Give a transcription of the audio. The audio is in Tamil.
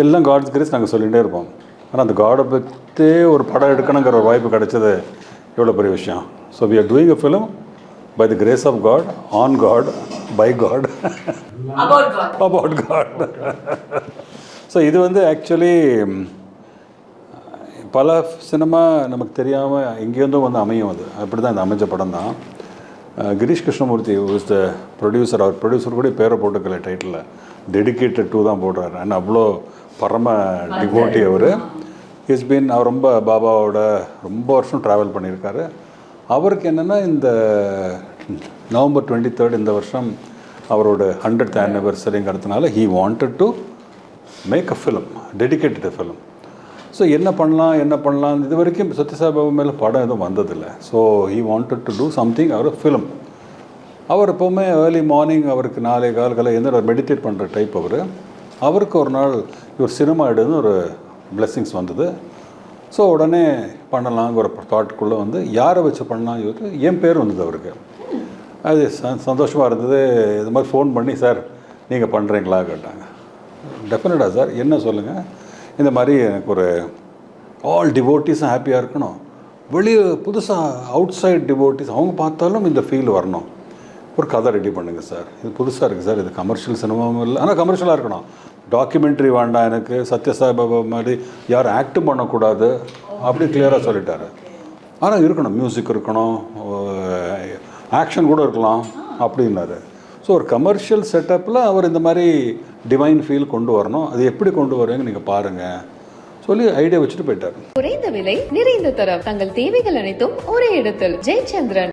எல்லாம் காட்ஸ் கிரேஸ் நாங்கள் சொல்லிகிட்டே இருப்போம். ஆனால் அந்த காடை பற்றி ஒரு படம் எடுக்கணுங்கிற ஒரு வாய்ப்பு கிடைச்சது எவ்வளோ பெரிய விஷயம்? So we are doing a film by the grace of God on God by God About God. About God so இது வந்து ஆக்சுவலி பல சினிமா நமக்கு தெரியாமல் எங்கேருந்தோ வந்து அமையும் அது. அப்படி தான் இந்த அமைஞ்ச படம் தான் Girish Krishnamurthy is the producer our producer கூட பேரை போட்டுக்கல டைட்டில் டெடிகேட்டட் டூ தான் போடுறாரு. ஆனால் அவ்வளோ பரம டிவோட்டி அவர். இஸ் பீன் அவர் ரொம்ப பாபாவோட ரொம்ப வருஷம் ட்ராவல் பண்ணியிருக்காரு. அவருக்கு என்னென்னா இந்த நவம்பர் டுவெண்ட்டி தேர்ட் இந்த வருஷம் அவரோட hundred ஆனிவர்சரிங்கிறதுனால he wanted to make a film dedicated film so என்ன பண்ணலாம் என்ன பண்ணலாம்? இது வரைக்கும் சத்யசாபாபு மேலே படம் எதுவும் வந்ததில்லை. So he wanted to do something our film அவர் எப்போவுமே ஏர்லி மார்னிங் அவருக்கு நாளை கால்களை எந்த மெடிடேட் பண்ணுற டைப் அவர். அவருக்கு ஒரு நாள் இவர் சினிமா எடுன்னு ஒரு பிளெஸ்ஸிங்ஸ் வந்தது. ஸோ உடனே பண்ணலாங்கிற ஒரு தாட்டுக்குள்ளே வந்து யாரை வச்சு பண்ணலாம்? இவருக்கு என் பேர் வந்தது அவருக்கு. அது ச சந்தோஷமாக இருந்தது. இது மாதிரி ஃபோன் பண்ணி சார் நீங்கள் பண்ணுறீங்களா கேட்டாங்க. டெஃபினட்டாக சார் என்ன சொல்லுங்கள் இந்த மாதிரி எனக்கு ஒரு ஆல் டிவோட்டிஸும் ஹாப்பியாக இருக்கணும். வெளியே புதுசாக அவுட் சைட் டிவோட்டிஸ் அவங்க பார்த்தாலும் இந்த ஃபீல் வரணும். ஒரு கதை ரெடி பண்ணுங்கள் சார். இது புதுசாக இருக்குது சார். இது கமர்ஷியல் சினிமாவும் இல்லை. ஆனால் கமர்ஷியலாக இருக்கணும். டாக்குமெண்ட்ரி வேண்டாம் எனக்கு. சத்யசாய் பாபா மாதிரி யாரும் ஆக்டும் பண்ணக்கூடாது அப்படி கிளியராக சொல்லிட்டாரு. ஆனால் இருக்கணும். மியூசிக் இருக்கணும். ஆக்ஷன் கூட இருக்கலாம். அப்படின்னாரு. ஸோ ஒரு கமர்ஷியல் செட்டப்பில் அவர் இந்த மாதிரி டிவைன் ஃபீல் கொண்டு வரணும். அது எப்படி கொண்டு வருவீங்க நீங்கள் பாருங்கள் சொல்லி ஐடியா வச்சுட்டு போயிட்டார். குறைந்த விலை நிறைந்த தரம். தங்கள் தேவைகள் அனைத்தும் ஒரே இடத்தில். ஜெயச்சந்திரன்.